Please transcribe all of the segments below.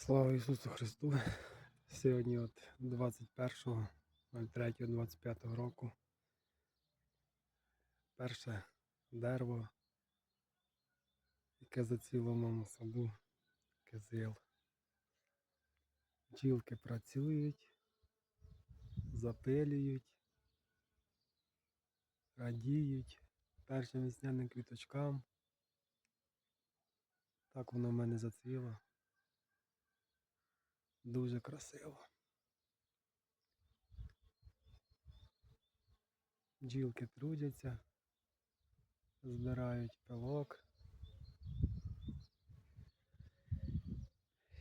Слава Ісусу Христу! Сьогодні от 21.03.25 року. Перше дерево, яке зацвіло в моєму саду, кизил. Бджілки працюють, запилюють, радіють першим весняним квіточкам. Так воно в мене зацвіло. Дуже красиво. Бджілки трудяться, збирають пилок.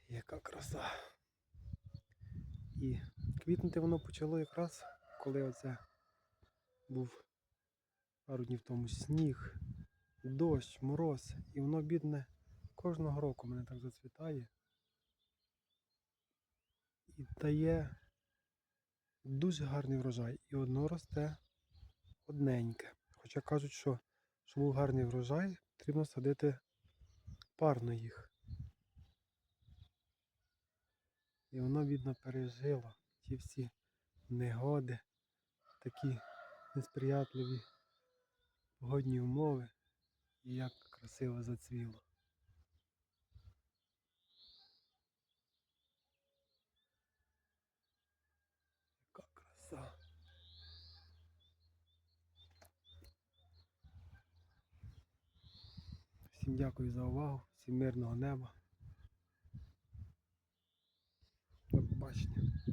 Яка краса. І квітнути воно почало якраз, коли оце був пару днів тому сніг, дощ, мороз, і воно бідне кожного року мене так зацвітає і дає дуже гарний врожай. І одно росте одненьке. Хоча кажуть, що щоб був гарний врожай, потрібно садити парно їх. І воно, видно, пережило ті всі негоди, такі несприятливі погодні умови. І як красиво зацвіло. Яка краса. Всім дякую за увагу, всім мирного неба. До побачення.